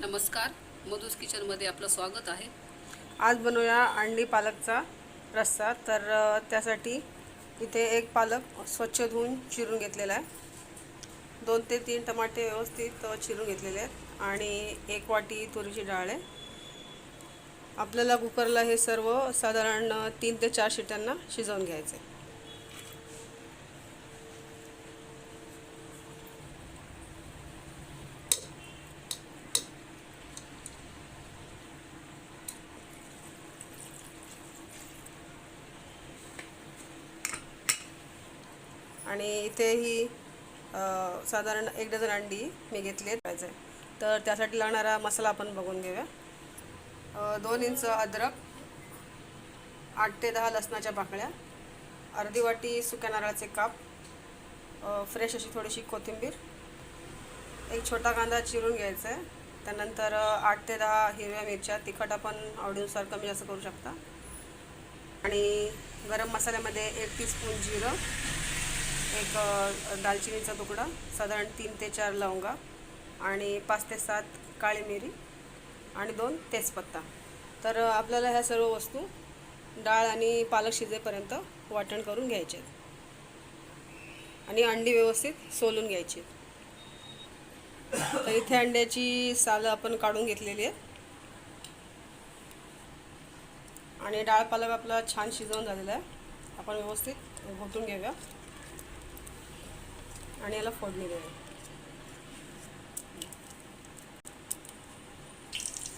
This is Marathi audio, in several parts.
नमस्कार मधुस किचनमध्ये आपलं स्वागत आहे. आज बनवूया अंडी पालकचा रस्सा. तर त्यासाठी इथे एक पालक स्वच्छ धुवून चिरून घेतलेला आहे. दोन ते तीन टमाटे व्यवस्थित चिरून घेतलेले आहेत. आणि एक वाटी तुरीची डाळ आहे. आपल्याला कुकरला हे सर्व साधारण तीन ते चार शिट्यांना शिजवून घ्यायचं आणि इथेही साधारण एक डझन अंडी मी घेतली पाहिजे तर त्यासाठी लागणारा मसाला आपण बघून घेऊया. दोन इंच अद्रक आठ ते दहा लसणाच्या पाकळ्या अर्धी वाटी सुक्या नारळाचे काप फ्रेश अशी थोडीशी कोथिंबीर एक छोटा कांदा चिरून घ्यायचा आहे. त्यानंतर आठ ते दहा हिरव्या मिरच्या तिखट आपण आवडीनुसार कमी जास्त करू शकता. आणि गरम मसाल्यामध्ये एक टीस्पून जिरं एक दालचिनीचा तुकडा साधारण तीन ते चार लवंगा आणि पाच ते सात काळी मिरी आणि दोन तेजपत्ता. तर आपल्याला ह्या सर्व वस्तू डाळ आणि पालक शिजेपर्यंत वाटण करून घ्यायचे. आणि अंडी व्यवस्थित सोलून घ्यायची. तर इथे अंड्याची सालं आपण काढून घेतलेली आहे. आणि डाळ पालक आपला छान शिजवून झालेला आहे. आपण व्यवस्थित घोटून घेऊया. आणि याला फोडणी देऊया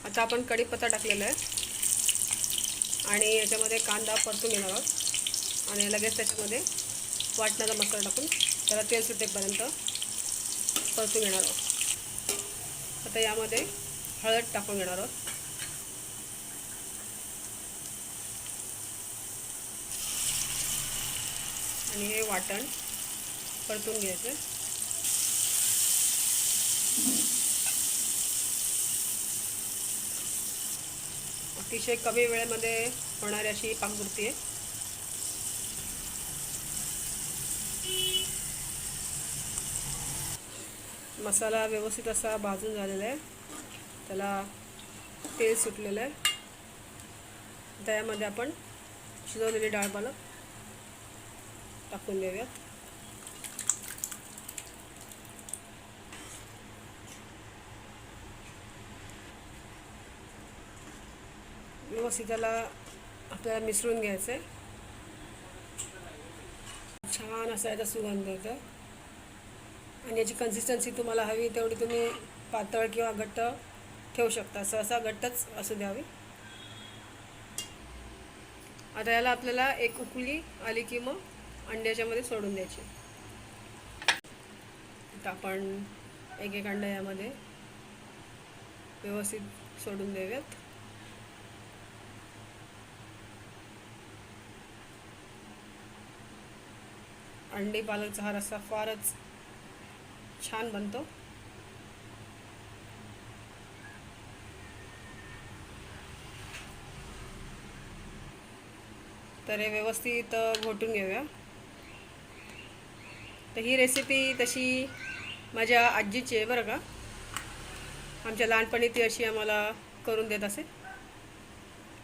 आता आपण कढीपत्ता टाकलेला आहे. आणि याच्यामध्ये कांदा परतून घेणार आहोत. आणि लगेच त्याच्यामध्ये वाटणारा मसाला टाकून त्याला तेल सुटेपर्यंत परतून घेणार आहोत. आता यामध्ये हळद टाकून घेणार आहोत. आणि हे वाटण परतून घ्यायचं. अतिशय कमी वेळेमध्ये होणारी अशी पाककृती आहे. मसाला व्यवस्थित असा भाजून झालेला आहे. त्याला तेल सुटलेलं आहे. त्यामध्ये आपण शिजवलेली डाळ पालक टाकून देऊयात. व्यवस्थित त्याला आपल्याला मिसळून घ्यायचं आहे छान असा याचा सुगंध होतं आणि याची कन्सिस्टन्सी तुम्हाला हवी तेवढी तुम्ही पातळ किंवा घट्ट ठेवू शकता. सहसा घट्टच असू द्यावी. आता याला आपल्याला एक उकळी आली की मग अंड्याच्यामध्ये सोडून द्यायची. आता आपण एक एक अंडा यामध्ये व्यवस्थित सोडून देऊयात. अंडी पालकचा हा रस्सा फारच छान बनतो. तर हे व्यवस्थित घोटून घेऊया. तर ही रेसिपी तशी माझ्या आजीची आहे बरं का. आमच्या लहानपणी ती अशी आम्हाला करून देत असे.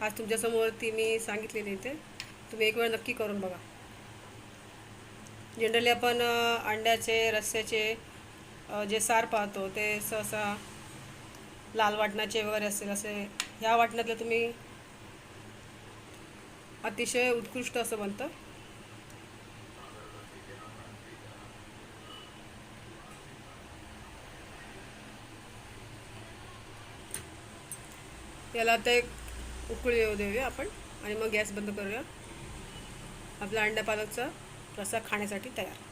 आज तुमच्यासमोर ती मी सांगितलेली इथे. तुम्ही एक वेळ नक्की करून बघा. जनरली आपण अंड्याचे रस्स्याचे जे सार पाहतो ते सहसा लाल वाटणाचे वगैरे असेल असे ह्या वाटणातलं तुम्ही अतिशय उत्कृष्ट असं बनतं याला आता एक उकळी येऊ देऊया आपण आणि मग गॅस बंद करूया. आपला अंडा पालकचा रस्सा खाण्यासाठी तयार.